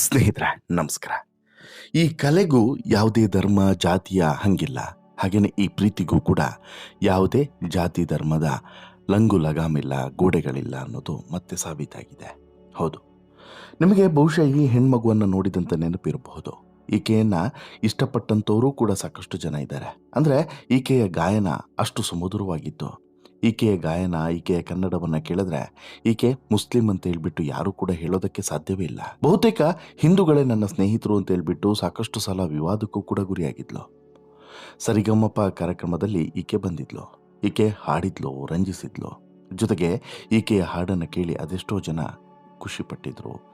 ಸ್ನೇಹಿತರೆ, ನಮಸ್ಕಾರ. ಈ ಕಲೆಗೂ ಯಾವುದೇ ಧರ್ಮ, ಜಾತಿಯ ಹಂಗಿಲ್ಲ. ಹಾಗೆಯೇ ಈ ಪ್ರೀತಿಗೂ ಕೂಡ ಯಾವುದೇ ಜಾತಿ ಧರ್ಮದ ಲಂಗು ಲಗಾಮಿಲ್ಲ, ಗೋಡೆಗಳಿಲ್ಲ ಅನ್ನೋದು ಮತ್ತೆ ಸಾಬೀತಾಗಿದೆ. ಹೌದು. ನಿಮಗೆ ಬಹುಶಃ ಈ ಹೆಣ್ಮಗುವನ್ನು ನೋಡಿದಂಥ ನೆನಪಿರಬಹುದು. ಈಕೆಯನ್ನು ಇಷ್ಟಪಟ್ಟಂಥವರು ಕೂಡ ಸಾಕಷ್ಟು ಜನ ಇದ್ದಾರೆ. ಅಂದರೆ ಈಕೆಯ ಗಾಯನ ಅಷ್ಟು ಸುಮಧುರವಾಗಿತ್ತು ಈಕೆಯ ಗಾಯನ, ಈಕೆಯ ಕನ್ನಡವನ್ನು ಕೇಳಿದ್ರೆ ಈಕೆ ಮುಸ್ಲಿಂ ಅಂತ ಹೇಳ್ಬಿಟ್ಟು ಯಾರು ಕೂಡ ಹೇಳೋದಕ್ಕೆ ಸಾಧ್ಯವೇ ಇಲ್ಲ. ಬಹುತೇಕ ಹಿಂದೂಗಳೇ ನನ್ನ ಸ್ನೇಹಿತರು ಅಂತ ಹೇಳ್ಬಿಟ್ಟು ಸಾಕಷ್ಟು ಸಲ ವಿವಾದಕ್ಕೂ ಕೂಡ ಗುರಿಯಾಗಿದ್ಲು. ಸರಿಗಮ್ಮಪ್ಪ ಕಾರ್ಯಕ್ರಮದಲ್ಲಿ ಈಕೆ ಬಂದಿದ್ಲು. ಈಕೆ ಹಾಡಿದ್ಲು, ರಂಜಿಸಿದ್ಲು. ಜೊತೆಗೆ ಈಕೆಯ ಹಾಡನ್ನು ಕೇಳಿ ಅದೆಷ್ಟೋ ಜನ ಖುಷಿಪಟ್ಟಿದ್ರು.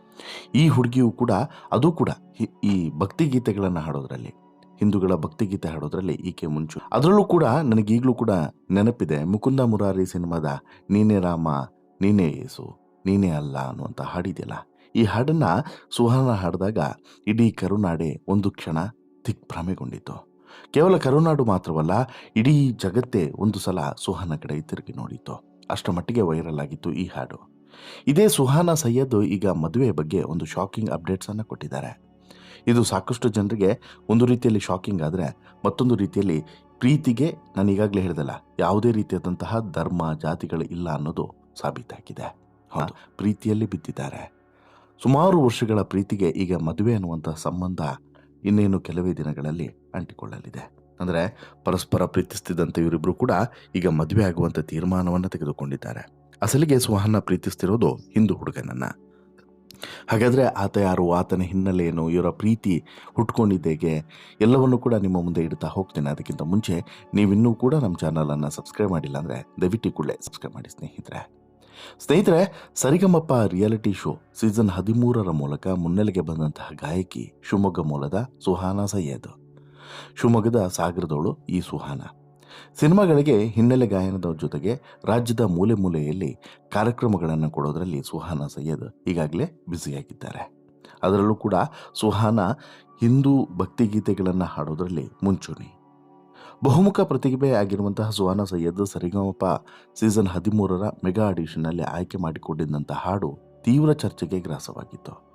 ಈ ಹುಡುಗಿಯು ಕೂಡ, ಅದು ಕೂಡ ಈ ಈ ಭಕ್ತಿಗೀತೆಗಳನ್ನು ಹಾಡೋದ್ರಲ್ಲಿ. ಹಿಂದೂಗಳ ಭಕ್ತಿಗೀತೆ ಹಾಡೋದ್ರಲ್ಲಿ ಈಕೆ ಮುಂಚು ಅದರಲ್ಲೂ ಕೂಡ ನನಗೀಗಲೂ ಕೂಡ ನೆನಪಿದೆ, ಮುಕುಂದ ಮುರಾರಿ ಸಿನಿಮಾದ ನೀನೇ ರಾಮ, ನೀನೇ ಯೇಸು, ನೀನೇ ಅಲ್ಲ ಅನ್ನುವಂಥ ಹಾಡಿದೆಯಲ್ಲ. ಈ ಹಾಡನ್ನು ಸುಹಾನ ಹಾಡಿದಾಗ ಇಡೀ ಕರುನಾಡೆ ಒಂದು ಕ್ಷಣ ದಿಗ್ಭ್ರಮೆಗೊಂಡಿತು ಕೇವಲ ಕರುನಾಡು ಮಾತ್ರವಲ್ಲ, ಇಡೀ ಜಗತ್ತೇ ಒಂದು ಸಲ ಸುಹಾನ ಕಡೆ ತಿರುಗಿ ನೋಡಿತು ಅಷ್ಟರ ಮಟ್ಟಿಗೆ ವೈರಲ್ ಆಗಿತ್ತು ಈ ಹಾಡು. ಇದೇ ಸುಹಾನ ಸೈಯದ್ ಈಗ ಮದುವೆ ಬಗ್ಗೆ ಒಂದು ಶಾಕಿಂಗ್ ಅಪ್ಡೇಟ್ಸನ್ನು ಕೊಟ್ಟಿದ್ದಾರೆ. ಇದು ಸಾಕಷ್ಟು ಜನರಿಗೆ ಒಂದು ರೀತಿಯಲ್ಲಿ ಶಾಕಿಂಗ್ ಆದರೆ ಮತ್ತೊಂದು ರೀತಿಯಲ್ಲಿ ಪ್ರೀತಿಗೆ ನಾನು ಈಗಾಗಲೇ ಹೇಳಿದಲ್ಲ ಯಾವುದೇ ರೀತಿಯಾದಂತಹ ಧರ್ಮ ಜಾತಿಗಳು ಇಲ್ಲ ಅನ್ನೋದು ಸಾಬೀತಾಗಿದೆ ಪ್ರೀತಿಯಲ್ಲಿ ಬಿದ್ದಿದ್ದಾರೆ. ಸುಮಾರು ವರ್ಷಗಳ ಪ್ರೀತಿಗೆ ಈಗ ಮದುವೆ ಅನ್ನುವಂಥ ಸಂಬಂಧ ಇನ್ನೇನು ಕೆಲವೇ ದಿನಗಳಲ್ಲಿ ಅಂಟಿಕೊಳ್ಳಲಿದೆ. ಅಂದರೆ ಪರಸ್ಪರ ಪ್ರೀತಿಸ್ತಿದ್ದಂಥ ಇವರಿಬ್ಬರು ಕೂಡ ಈಗ ಮದುವೆ ಆಗುವಂಥ ತೀರ್ಮಾನವನ್ನು ತೆಗೆದುಕೊಂಡಿದ್ದಾರೆ. ಅಸಲಿಗೆ ಸುಹಾನ ಪ್ರೀತಿಸ್ತಿರೋದು ಹಿಂದೂ ಹುಡುಗನನ್ನ. ಹಾಗಾದರೆ ಆತ ಯಾರು? ಆತನ ಹಿನ್ನೆಲೆ ಏನು? ಇವರ ಪ್ರೀತಿ ಹುಟ್ಕೊಂಡಿದ್ದೇಗೆ ಎಲ್ಲವನ್ನು ಕೂಡ ನಿಮ್ಮ ಮುಂದೆ ಇಡ್ತಾ ಹೋಗ್ತೇನೆ. ಅದಕ್ಕಿಂತ ಮುಂಚೆ ನೀವಿನ್ನೂ ಕೂಡ ನಮ್ಮ ಚಾನಲನ್ನು ಸಬ್ಸ್ಕ್ರೈಬ್ ಮಾಡಿಲ್ಲ ಅಂದರೆ ದಯವಿಟ್ಟು ಕೂಡಲೇ ಸಬ್ಸ್ಕ್ರೈಬ್ ಮಾಡಿ ಸ್ನೇಹಿತರೆ. ಸ್ನೇಹಿತರೆ, ಸರಿಗಮಪ್ಪ ರಿಯಾಲಿಟಿ ಶೋ ಸೀಸನ್ ಹದಿಮೂರರ ಮೂಲಕ ಮುನ್ನೆಲೆಗೆ ಬಂದಂತಹ ಗಾಯಕಿ ಶಿವಮೊಗ್ಗ ಮೂಲದ ಸುಹಾನ ಸಯ್ಯದ್ ಶಿವಮೊಗ್ಗದ ಸಾಗರದವಳು ಈ ಸುಹಾನ. ಸಿನಿಮಾಗಳಿಗೆ ಹಿನ್ನೆಲೆ ಗಾಯನದ ಜೊತೆಗೆ ರಾಜ್ಯದ ಮೂಲೆ ಮೂಲೆಯಲ್ಲಿ ಕಾರ್ಯಕ್ರಮಗಳನ್ನು ಕೊಡೋದರಲ್ಲಿ ಸುಹಾನ ಸೈಯದ್ ಈಗಾಗಲೇ ಬ್ಯುಸಿಯಾಗಿದ್ದಾರೆ. ಅದರಲ್ಲೂ ಕೂಡ ಸುಹಾನ ಹಿಂದೂ ಭಕ್ತಿಗೀತೆಗಳನ್ನು ಹಾಡೋದರಲ್ಲಿ ಮುಂಚೂಣಿ. ಬಹುಮುಖ ಪ್ರತಿಭೆ ಆಗಿರುವಂತಹ ಸುಹಾನ ಸೈಯದ್ ಸರಿಗಮಪ ಸೀಸನ್ ಹದಿಮೂರರ ಮೆಗಾ ಆಡಿಷನ್ನಲ್ಲಿ ಆಯ್ಕೆ ಮಾಡಿಕೊಂಡಿದ್ದಂಥ ಹಾಡು ತೀವ್ರ ಚರ್ಚೆಗೆ ಗ್ರಾಸವಾಗಿತ್ತು.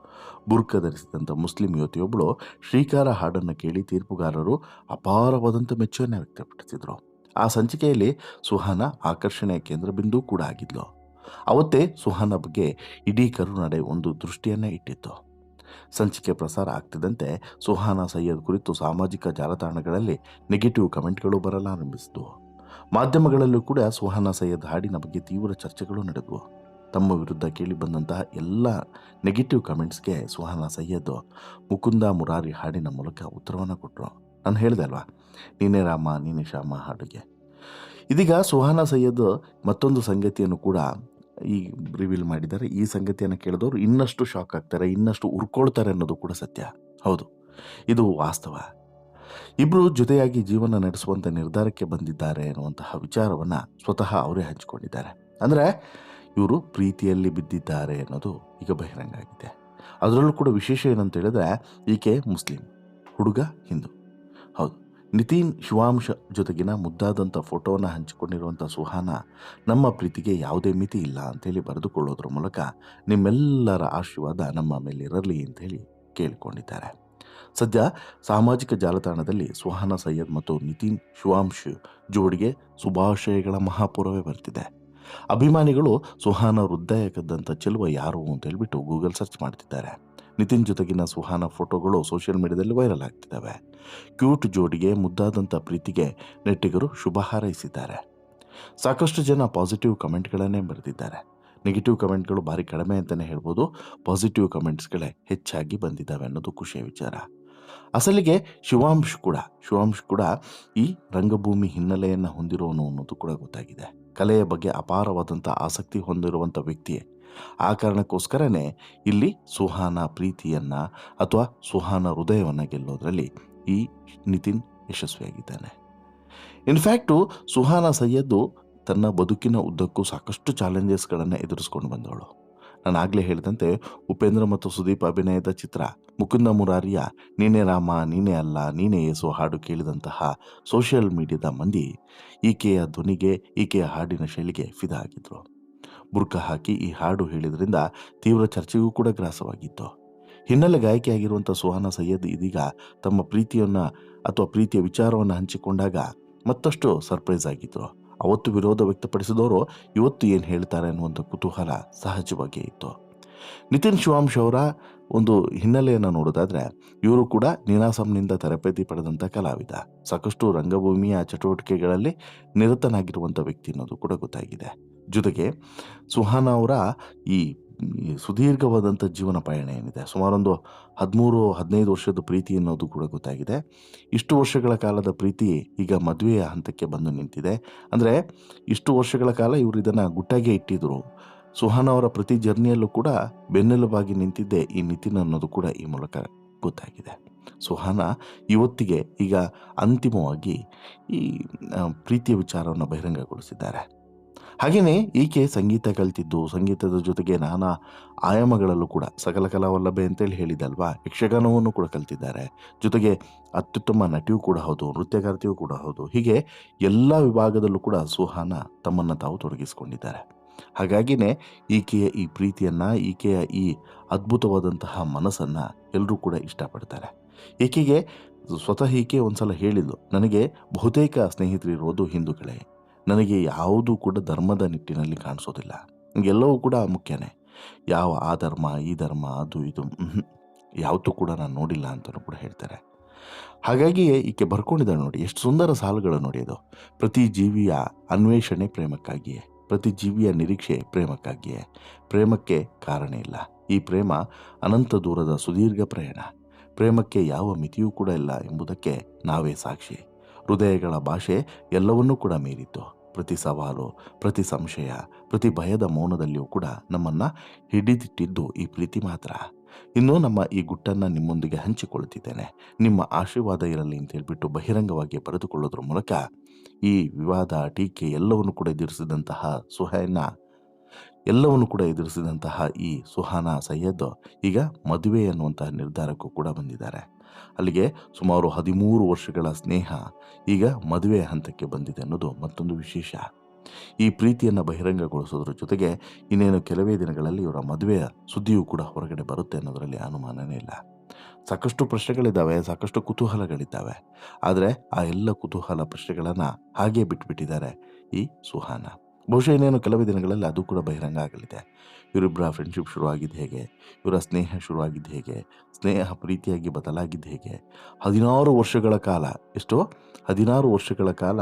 ಬುರ್ಕ ಧರಿಸಿದಂಥ ಮುಸ್ಲಿಂ ಯುವತಿಯೊಬ್ಬಳು ಶ್ರೀಕಾರ ಹಾಡನ್ನು ಕೇಳಿ ತೀರ್ಪುಗಾರರು ಅಪಾರವಾದಂಥ ಮೆಚ್ಚುಗೆಯನ್ನು ವ್ಯಕ್ತಪಡಿಸಿದರು. ಆ ಸಂಚಿಕೆಯಲ್ಲಿ ಸುಹಾನ ಆಕರ್ಷಣೆಯ ಕೇಂದ್ರಬಿಂದು ಕೂಡ ಆಗಿದ್ಲು. ಅವತ್ತೇ ಸುಹಾನ ಬಗ್ಗೆ ಇಡೀ ಕರುನಾಡೆ ಒಂದು ದೃಷ್ಟಿಯನ್ನೇ ಇಟ್ಟಿತ್ತು. ಸಂಚಿಕೆ ಪ್ರಸಾರ ಆಗ್ತಿದ್ದಂತೆ ಸುಹಾನ ಸೈಯದ್ ಕುರಿತು ಸಾಮಾಜಿಕ ಜಾಲತಾಣಗಳಲ್ಲಿ ನೆಗೆಟಿವ್ ಕಮೆಂಟ್ಗಳು ಬರಲಾರಂಭಿಸಿದವು. ಮಾಧ್ಯಮಗಳಲ್ಲೂ ಕೂಡ ಸುಹಾನ ಸೈಯದ್ ಹಾಡಿನ ಬಗ್ಗೆ ತೀವ್ರ ಚರ್ಚೆಗಳು ನಡೆದವು. ತಮ್ಮ ವಿರುದ್ಧ ಕೇಳಿ ಬಂದಂತಹ ಎಲ್ಲ ನೆಗೆಟಿವ್ ಕಮೆಂಟ್ಸ್ಗೆ ಸುಹಾನ ಸೈಯದ್ ಮುಕುಂದ ಮುರಾರಿ ಹಾಡಿನ ಮೂಲಕ ಉತ್ತರವನ್ನು ಕೊಟ್ಟರು ನಾನು ಹೇಳಿದೆ ಅಲ್ವಾ? ನೀನೆ ರಾಮ, ನೀನೇ ಶ್ಯಾಮ, ಹಾಡಿಗೆ. ಇದೀಗ ಸುಹಾನ ಸೈಯದ್ ಮತ್ತೊಂದು ಸಂಗತಿಯನ್ನು ಕೂಡ ಈ ರಿವೀಲ್ ಮಾಡಿದ್ದಾರೆ. ಈ ಸಂಗತಿಯನ್ನು ಕೇಳಿದವರು ಇನ್ನಷ್ಟು ಶಾಕ್ ಆಗ್ತಾರೆ, ಇನ್ನಷ್ಟು ಉರ್ಕೊಳ್ತಾರೆ ಅನ್ನೋದು ಕೂಡ ಸತ್ಯ. ಹೌದು, ಇದು ವಾಸ್ತವ. ಇಬ್ಬರು ಜೊತೆಯಾಗಿ ಜೀವನ ನಡೆಸುವಂಥ ನಿರ್ಧಾರಕ್ಕೆ ಬಂದಿದ್ದಾರೆ ಅನ್ನುವಂತಹ ವಿಚಾರವನ್ನು ಸ್ವತಃ ಅವರೇ ಹಂಚಿಕೊಂಡಿದ್ದಾರೆ. ಅಂದರೆ ಇವರು ಪ್ರೀತಿಯಲ್ಲಿ ಬಿದ್ದಿದ್ದಾರೆ ಅನ್ನೋದು ಈಗ ಬಹಿರಂಗ ಆಗಿದೆ ಅದರಲ್ಲೂ ಕೂಡ ವಿಶೇಷ ಏನಂತ ಹೇಳಿದ್ರೆ, ಈಕೆ ಮುಸ್ಲಿಂ, ಹುಡುಗ ಹಿಂದೂ. ಹೌದು. ನಿತಿನ್ ಶಿವಾಂಶ ಜೊತೆಗಿನ ಮುದ್ದಾದಂಥ ಫೋಟೋವನ್ನು ಹಂಚಿಕೊಂಡಿರುವಂಥ ಸುಹಾನ ನಮ್ಮ ಪ್ರೀತಿಗೆ ಯಾವುದೇ ಮಿತಿ ಇಲ್ಲ ಅಂತೇಳಿ ಬರೆದುಕೊಳ್ಳೋದ್ರ ಮೂಲಕ ನಿಮ್ಮೆಲ್ಲರ ಆಶೀರ್ವಾದ ನಮ್ಮ ಮೇಲೆ ಇರಲಿ ಅಂತೇಳಿ ಕೇಳಿಕೊಂಡಿದ್ದಾರೆ. ಸದ್ಯ ಸಾಮಾಜಿಕ ಜಾಲತಾಣದಲ್ಲಿ ಸುಹಾನ ಸೈಯದ್ ಮತ್ತು ನಿತಿನ್ ಶಿವಾಂಶ್ ಜೋಡಿಗೆ ಶುಭಾಶಯಗಳ ಮಹಾಪೂರವೇ ಬರ್ತಿದೆ. ಅಭಿಮಾನಿಗಳು ಸುಹಾನ ಹೃದಯ ಕದ್ದಂಥ ಚೆಲುವ ಯಾರು ಅಂತ ಹೇಳ್ಬಿಟ್ಟು ಗೂಗಲ್ ಸರ್ಚ್ ಮಾಡ್ತಿದ್ದಾರೆ. ನಿತಿನ್ ಜೊತೆಗಿನ ಸುಹಾನ ಫೋಟೋಗಳು ಸೋಷಿಯಲ್ ಮೀಡಿಯಾದಲ್ಲಿ ವೈರಲ್ ಆಗ್ತಿದ್ದಾವೆ. ಕ್ಯೂಟ್ ಜೋಡಿಗೆ ಮುದ್ದಾದಂಥ ಪ್ರೀತಿಗೆ ನೆಟ್ಟಿಗರು ಶುಭ ಹಾರೈಸಿದ್ದಾರೆ. ಸಾಕಷ್ಟು ಜನ ಪಾಸಿಟಿವ್ ಕಮೆಂಟ್ಗಳನ್ನೇ ಬರೆದಿದ್ದಾರೆ. ನೆಗೆಟಿವ್ ಕಮೆಂಟ್ಗಳು ಭಾರಿ ಕಡಿಮೆ ಅಂತಲೇ ಹೇಳ್ಬೋದು. ಪಾಸಿಟಿವ್ ಕಮೆಂಟ್ಸ್ಗಳೇ ಹೆಚ್ಚಾಗಿ ಬಂದಿದ್ದಾವೆ ಅನ್ನೋದು ಖುಷಿಯ ವಿಚಾರ. ಅಸಲಿಗೆ ಶಿವಾಂಶ್ ಕೂಡ ಶಿವಾಂಶ್ ಕೂಡ ಈ ರಂಗಭೂಮಿ ಹಿನ್ನೆಲೆಯನ್ನು ಹೊಂದಿರೋನು ಅನ್ನೋದು ಕೂಡ ಗೊತ್ತಾಗಿದೆ. ಕಲೆಯ ಬಗ್ಗೆ ಅಪಾರವಾದಂಥ ಆಸಕ್ತಿ ಹೊಂದಿರುವಂಥ ವ್ಯಕ್ತಿಯೇ ಆ ಕಾರಣಕ್ಕೋಸ್ಕರನೇ ಇಲ್ಲಿ ಸುಹಾನ ಪ್ರೀತಿಯನ್ನು ಅಥವಾ ಸುಹಾನ ಹೃದಯವನ್ನು ಗೆಲ್ಲೋದ್ರಲ್ಲಿ ಈ ನಿತಿನ್ ಯಶಸ್ವಿಯಾಗಿದ್ದಾನೆ. ಇನ್ಫ್ಯಾಕ್ಟು ಸುಹಾನ ಸೈಯದ್ದು ತನ್ನ ಬದುಕಿನ ಉದ್ದಕ್ಕೂ ಸಾಕಷ್ಟು ಚಾಲೆಂಜಸ್ಗಳನ್ನು ಎದುರಿಸ್ಕೊಂಡು ಬಂದವಳು. ನಾನು ಆಗಲೇ ಹೇಳಿದಂತೆ ಉಪೇಂದ್ರ ಮತ್ತು ಸುದೀಪ್ ಅಭಿನಯದ ಚಿತ್ರ ಮುಕುಂದ ಮುರಾರಿಯ ನೀನೇ ರಾಮ, ನೀನೇ ಅಲ್ಲ, ನೀನೇ ಏಸು ಹಾಡು ಕೇಳಿದಂತಹ ಸೋಷಿಯಲ್ ಮೀಡಿಯಾದ ಮಂದಿ ಈಕೆಯ ಧ್ವನಿಗೆ, ಈಕೆಯ ಹಾಡಿನ ಶೈಲಿಗೆ ಫಿದಾ ಆಗಿದ್ರು. ಬುರ್ಕ ಹಾಕಿ ಈ ಹಾಡು ಹೇಳಿದ್ರಿಂದ ತೀವ್ರ ಚರ್ಚೆಗೂ ಕೂಡ ಗ್ರಾಸವಾಗಿತ್ತು. ಹಿನ್ನೆಲೆ ಗಾಯಕಿಯಾಗಿರುವಂಥ ಸುಹಾನ ಸೈಯದ್ ಇದೀಗ ತಮ್ಮ ಪ್ರೀತಿಯನ್ನು ಅಥವಾ ಪ್ರೀತಿಯ ವಿಚಾರವನ್ನು ಹಂಚಿಕೊಂಡಾಗ ಮತ್ತಷ್ಟು ಸರ್ಪ್ರೈಸ್ ಆಗಿದ್ರು. ಅವತ್ತು ವಿರೋಧ ವ್ಯಕ್ತಪಡಿಸಿದವರು ಇವತ್ತು ಏನು ಹೇಳ್ತಾರೆ ಅನ್ನುವಂಥ ಕುತೂಹಲ ಸಹಜವಾಗಿಯೇ ಇತ್ತು. ನಿತಿನ್ ಶಿವಾಂಶ್ ಅವರ ಒಂದು ಹಿನ್ನೆಲೆಯನ್ನು ನೋಡೋದಾದ್ರೆ ಇವರು ಕೂಡ ನೀನಾಸಂನಿಂದ ತರಬೇತಿ ಪಡೆದಂಥ ಕಲಾವಿದ. ಸಾಕಷ್ಟು ರಂಗಭೂಮಿಯ ಚಟುವಟಿಕೆಗಳಲ್ಲಿ ನಿರತನಾಗಿರುವಂಥ ವ್ಯಕ್ತಿ ಅನ್ನೋದು ಕೂಡ ಗೊತ್ತಾಗಿದೆ. ಜೊತೆಗೆ ಸುಹಾನ ಅವರ ಈ ಸುದೀರ್ಘವಾದಂಥ ಜೀವನ ಪಯಣ ಏನಿದೆ? ಸುಮಾರೊಂದು ಹದಿಮೂರು, ಹದಿನೈದು ವರ್ಷದ ಪ್ರೀತಿ ಅನ್ನೋದು ಕೂಡ ಗೊತ್ತಾಗಿದೆ. ಇಷ್ಟು ವರ್ಷಗಳ ಕಾಲದ ಪ್ರೀತಿ ಈಗ ಮದುವೆಯ ಹಂತಕ್ಕೆ ಬಂದು ನಿಂತಿದೆ. ಅಂದರೆ ಇಷ್ಟು ವರ್ಷಗಳ ಕಾಲ ಇವರು ಇದನ್ನು ಗುಟ್ಟಾಗೆ ಇಟ್ಟಿದ್ರು. ಸುಹಾನ ಅವರ ಪ್ರತಿ ಜರ್ನಿಯಲ್ಲೂ ಕೂಡ ಬೆನ್ನೆಲುಬಾಗಿ ನಿಂತಿದ್ದೆ ಈ ನಿತಿನ್ ಅನ್ನೋದು ಕೂಡ ಈ ಮೂಲಕ ಗೊತ್ತಾಗಿದೆ. ಸುಹಾನ ಇವತ್ತಿಗೆ ಈಗ ಅಂತಿಮವಾಗಿ ಈ ಪ್ರೀತಿಯ ವಿಚಾರವನ್ನು ಬಹಿರಂಗಗೊಳಿಸಿದ್ದಾರೆ. ಹಾಗೆಯೇ ಈಕೆ ಸಂಗೀತ ಕಲಿತಿದ್ದು, ಸಂಗೀತದ ಜೊತೆಗೆ ನಾನಾ ಆಯಾಮಗಳಲ್ಲೂ ಕೂಡ ಸಕಲ ಕಲಾವಲ್ಲಭೆ ಅಂತೇಳಿ ಹೇಳಿದಲ್ವಾ? ಯಕ್ಷಗಾನವನ್ನು ಕೂಡ ಕಲಿತಿದ್ದಾರೆ. ಜೊತೆಗೆ ಅತ್ಯುತ್ತಮ ನಟಿಯೂ ಕೂಡ ಹೌದು, ನೃತ್ಯಗಾರ್ತಿಯೂ ಕೂಡ ಹೌದು. ಹೀಗೆ ಎಲ್ಲ ವಿಭಾಗದಲ್ಲೂ ಕೂಡ ಸುಹಾನ ತಮ್ಮನ್ನು ತಾವು ತೊಡಗಿಸಿಕೊಂಡಿದ್ದಾರೆ. ಹಾಗಾಗಿನೇ ಈಕೆಯ ಈ ಪ್ರೀತಿಯನ್ನು, ಈಕೆಯ ಈ ಅದ್ಭುತವಾದಂತಹ ಮನಸ್ಸನ್ನು ಎಲ್ಲರೂ ಕೂಡ ಇಷ್ಟಪಡ್ತಾರೆ. ಈಕೆಗೆ ಸ್ವತಃ ಈಕೆ ಒಂದ್ಸಲ ಹೇಳಿದ್ಲು, ನನಗೆ ಬಹುತೇಕ ಸ್ನೇಹಿತರಿರುವುದು ಹಿಂದೂಗಳೇ ನನಗೆ ಯಾವುದೂ ಕೂಡ ಧರ್ಮದ ನಿಟ್ಟಿನಲ್ಲಿ ಕಾಣಿಸೋದಿಲ್ಲ. ಎಲ್ಲವೂ ಕೂಡ ಮುಖ್ಯನೇ. ಯಾವ ಆ ಧರ್ಮ, ಈ ಧರ್ಮ, ಅದು, ಇದು ಯಾವುದು ಕೂಡ ನಾನು ನೋಡಿಲ್ಲ ಅಂತಲೂ ಕೂಡ ಹೇಳ್ತಾರೆ. ಹಾಗಾಗಿಯೇ ಈಕೆ ಬರ್ಕೊಂಡಿದ್ದಾಳೆ ನೋಡಿ, ಎಷ್ಟು ಸುಂದರ ಸಾಲುಗಳು ನೋಡಿ ಅದು. ಪ್ರತಿ ಜೀವಿಯ ಅನ್ವೇಷಣೆ ಪ್ರೇಮಕ್ಕಾಗಿಯೇ, ಪ್ರತಿ ಜೀವಿಯ ನಿರೀಕ್ಷೆ ಪ್ರೇಮಕ್ಕಾಗಿಯೇ, ಪ್ರೇಮಕ್ಕೆ ಕಾರಣ ಇಲ್ಲ. ಈ ಪ್ರೇಮ ಅನಂತ ದೂರದ ಸುದೀರ್ಘ ಪ್ರಯಾಣ. ಪ್ರೇಮಕ್ಕೆ ಯಾವ ಮಿತಿಯೂ ಕೂಡ ಇಲ್ಲ ಎಂಬುದಕ್ಕೆ ನಾವೇ ಸಾಕ್ಷಿ. ಹೃದಯಗಳ ಭಾಷೆ ಎಲ್ಲವನ್ನೂ ಕೂಡ ಮೀರಿತ್ತು ಪ್ರತಿ ಸವಾಲು, ಪ್ರತಿ ಸಂಶಯ, ಪ್ರತಿ ಭಯದ ಮೌನದಲ್ಲಿಯೂ ಕೂಡ ನಮ್ಮನ್ನು ಹಿಡಿದಿಟ್ಟಿದ್ದು ಈ ಪ್ರೀತಿ ಮಾತ್ರ. ಇನ್ನು ನಮ್ಮ ಈ ಗುಟ್ಟನ್ನು ನಿಮ್ಮೊಂದಿಗೆ ಹಂಚಿಕೊಳ್ಳುತ್ತಿದ್ದೇನೆ. ನಿಮ್ಮ ಆಶೀರ್ವಾದ ಇರಲಿ ಅಂತ ಹೇಳ್ಬಿಟ್ಟು ಬಹಿರಂಗವಾಗಿ ಬರೆದುಕೊಳ್ಳೋದ್ರ ಮೂಲಕ ಈ ವಿವಾದ, ಟೀಕೆ ಎಲ್ಲವನ್ನು ಕೂಡ ಎದುರಿಸಿದಂತಹ ಸುಹೈನ, ಎಲ್ಲವನ್ನು ಕೂಡ ಎದುರಿಸಿದಂತಹ ಈ ಸುಹಾನ ಸೈಯದ್ ಈಗ ಮದುವೆ ಅನ್ನುವಂತಹ ನಿರ್ಧಾರಕ್ಕೂ ಕೂಡ ಬಂದಿದ್ದಾರೆ. ಅಲ್ಲಿಗೆ ಸುಮಾರು ಹದಿಮೂರು ವರ್ಷಗಳ ಸ್ನೇಹ, ಈಗ ಮದುವೆ ಹಂತಕ್ಕೆ ಬಂದಿದೆ ಅನ್ನೋದು ಮತ್ತೊಂದು ವಿಶೇಷ. ಈ ಪ್ರೀತಿಯನ್ನು ಬಹಿರಂಗಗೊಳಿಸೋದ್ರ ಜೊತೆಗೆ ಇನ್ನೇನು ಕೆಲವೇ ದಿನಗಳಲ್ಲಿ ಇವರ ಮದುವೆಯ ಸುದ್ದಿಯೂ ಕೂಡ ಹೊರಗಡೆ ಬರುತ್ತೆ ಅನ್ನೋದರಲ್ಲಿ ಅನುಮಾನನೇ ಇಲ್ಲ. ಸಾಕಷ್ಟು ಪ್ರಶ್ನೆಗಳಿದ್ದಾವೆ, ಸಾಕಷ್ಟು ಕುತೂಹಲಗಳಿದ್ದಾವೆ. ಆದರೆ ಆ ಎಲ್ಲ ಕುತೂಹಲ ಪ್ರಶ್ನೆಗಳನ್ನು ಹಾಗೇ ಬಿಟ್ಬಿಟ್ಟಿದ್ದಾರೆ ಈ ಸುಹಾನ. ಬಹುಶಃ ಇನ್ನೇನು ಕೆಲವೇ ದಿನಗಳಲ್ಲಿ ಅದು ಕೂಡ ಬಹಿರಂಗ ಆಗಲಿದೆ. ಇವರಿಬ್ಬರ ಫ್ರೆಂಡ್ಶಿಪ್ ಶುರುವಾಗಿದ್ದು ಹೇಗೆ? ಇವರ ಸ್ನೇಹ ಶುರುವಾಗಿದ್ದು ಹೇಗೆ? ಸ್ನೇಹ ಪ್ರೀತಿಯಾಗಿ ಬದಲಾಗಿದ್ದು ಹೇಗೆ? ಹದಿನಾರು ವರ್ಷಗಳ ಕಾಲ, ಎಷ್ಟು? ಹದಿನಾರು ವರ್ಷಗಳ ಕಾಲ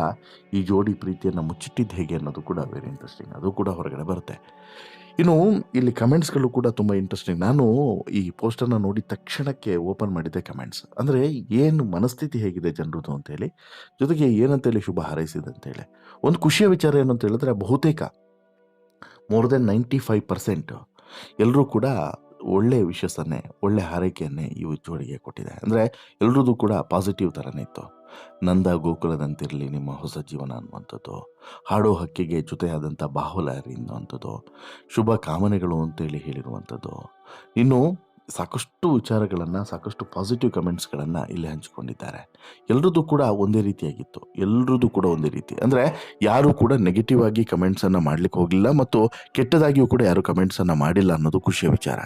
ಈ ಜೋಡಿ ಪ್ರೀತಿಯನ್ನು ಮುಚ್ಚಿಟ್ಟಿದ್ದು ಹೇಗೆ ಅನ್ನೋದು ಕೂಡ ವೆರಿ ಇಂಟ್ರೆಸ್ಟಿಂಗ್ ಅದು ಕೂಡ ಹೊರಗಡೆ ಬರುತ್ತೆ. ಇನ್ನು ಇಲ್ಲಿ ಕಮೆಂಟ್ಸ್ಗಳು ಕೂಡ ತುಂಬ ಇಂಟ್ರೆಸ್ಟಿಂಗ್ ನಾನು ಈ ಪೋಸ್ಟರ್ನ ನೋಡಿದ ತಕ್ಷಣಕ್ಕೆ ಓಪನ್ ಮಾಡಿದ್ದೆ ಕಮೆಂಟ್ಸ್ ಅಂದರೆ ಏನು ಮನಸ್ಥಿತಿ ಹೇಗಿದೆ ಜನರದು ಅಂತೇಳಿ, ಜೊತೆಗೆ ಏನಂತೇಳಿ ಶುಭ ಹಾರೈಸಿದೆ ಅಂತೇಳಿ. ಒಂದು ಖುಷಿಯ ವಿಚಾರ ಏನು ಅಂತ ಹೇಳಿದ್ರೆ ಬಹುತೇಕ more than ninety five percent ಎಲ್ಲರೂ ಕೂಡ ಒಳ್ಳೆಯ ವಿಷಸ್ಸನ್ನೇ ಒಳ್ಳೆ ಹಾರೈಕೆಯನ್ನೇ ಈ ಜೋಡಿಗೆ ಕೊಟ್ಟಿದೆ ಅಂದರೆ ಎಲ್ಲರದ್ದು ಕೂಡ ಪಾಸಿಟಿವ್ ಥರನೇ ಇತ್ತು. ನಂದ ಗೋಕುಲದಂತಿರಲಿ ನಿಮ್ಮ ಹೊಸ ಜೀವನ ಅನ್ನುವಂಥದ್ದು. ಹಾಡೋ ಹಕ್ಕಿಗೆ ಜೊತೆಯಾದಂಥ ಬಾಹುಲಾರಿ ಅನ್ನುವಂಥದ್ದು ಶುಭ ಕಾಮನೆಗಳು ಅಂತೇಳಿ ಹೇಳಿರುವಂಥದ್ದು. ಇನ್ನು ಸಾಕಷ್ಟು ವಿಚಾರಗಳನ್ನು, ಸಾಕಷ್ಟು ಪಾಸಿಟಿವ್ ಕಮೆಂಟ್ಸ್ಗಳನ್ನು ಇಲ್ಲಿ ಹಂಚಿಕೊಂಡಿದ್ದಾರೆ. ಎಲ್ರದ್ದು ಕೂಡ ಒಂದೇ ರೀತಿಯಾಗಿತ್ತು. ಎಲ್ರದ್ದು ಕೂಡ ಒಂದೇ ರೀತಿ. ಅಂದರೆ ಯಾರೂ ಕೂಡ ನೆಗೆಟಿವ್ ಆಗಿ ಕಮೆಂಟ್ಸನ್ನು ಮಾಡಲಿಕ್ಕೆ ಹೋಗಲಿಲ್ಲ ಮತ್ತು ಕೆಟ್ಟದಾಗಿಯೂ ಕೂಡ ಯಾರು ಕಮೆಂಟ್ಸನ್ನು ಮಾಡಿಲ್ಲ ಅನ್ನೋದು ಖುಷಿಯ ವಿಚಾರ.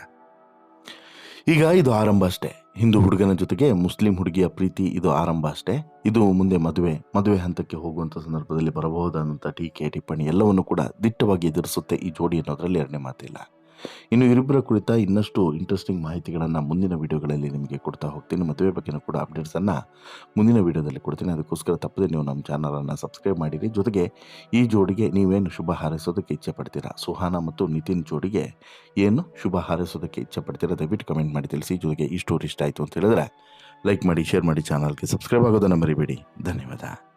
ಈಗ ಇದು ಆರಂಭ ಅಷ್ಟೇ. ಹಿಂದೂ ಹುಡುಗನ ಜೊತೆಗೆ ಮುಸ್ಲಿಂ ಹುಡುಗಿಯ ಪ್ರೀತಿ ಇದು ಆರಂಭ ಅಷ್ಟೇ. ಇದು ಮುಂದೆ ಮದುವೆ ಮದುವೆ ಹಂತಕ್ಕೆ ಹೋಗುವಂತ ಸಂದರ್ಭದಲ್ಲಿ ಬರಬಹುದಾದಂತಹ ಟೀಕೆ, ಟಿಪ್ಪಣಿ ಎಲ್ಲವನ್ನು ಕೂಡ ದಿಟ್ಟವಾಗಿ ಎದುರಿಸುತ್ತೆ ಈ ಜೋಡಿ ಅನ್ನೋದರಲ್ಲಿ ಎರಡನೇ ಮಾತಿಲ್ಲ. ಇನ್ನು ಇವರಿಬ್ಬರ ಕುರಿತ ಇನ್ನಷ್ಟು ಇಂಟ್ರೆಸ್ಟಿಂಗ್ ಮಾಹಿತಿಗಳನ್ನು ಮುಂದಿನ ವೀಡಿಯೋಗಳಲ್ಲಿ ನಿಮಗೆ ಕೊಡ್ತಾ ಹೋಗ್ತೀನಿ. ಮದುವೆ ಬಗ್ಗೆನೂ ಕೂಡ ಅಪ್ಡೇಟ್ಸನ್ನು ಮುಂದಿನ ವೀಡಿಯೋದಲ್ಲಿ ಕೊಡ್ತೀನಿ. ಅದಕ್ಕೋಸ್ಕರ ತಪ್ಪದೆ ನೀವು ನಮ್ಮ ಚಾನಲನ್ನು ಸಬ್ಸ್ಕ್ರೈಬ್ ಮಾಡಿರಿ. ಜೊತೆಗೆ ಈ ಜೋಡಿಗೆ ನೀವೇನು ಶುಭ ಹಾರೈಸೋದಕ್ಕೆ ಇಚ್ಛೆ ಪಡ್ತೀರಾ? ಸುಹಾನ ಮತ್ತು ನಿತಿನ್ ಜೋಡಿಗೆ ಏನು ಶುಭ ಹಾರೈಸೋದಕ್ಕೆ ಇಚ್ಛೆ ಪಡ್ತೀರಾ? ದಯವಿಟ್ಟು ಕಮೆಂಟ್ ಮಾಡಿ ತಿಳಿಸಿ. ಜೊತೆಗೆ ಈ ಸ್ಟೋರಿ ಇಷ್ಟ ಆಯಿತು ಅಂತ ಹೇಳಿದ್ರೆ ಲೈಕ್ ಮಾಡಿ ಶೇರ್ ಮಾಡಿ ಚಾನಲ್ಗೆ ಸಬ್ಸ್ಕ್ರೈಬ್ ಆಗೋದನ್ನು ಮರಿಬೇಡಿ. ಧನ್ಯವಾದ.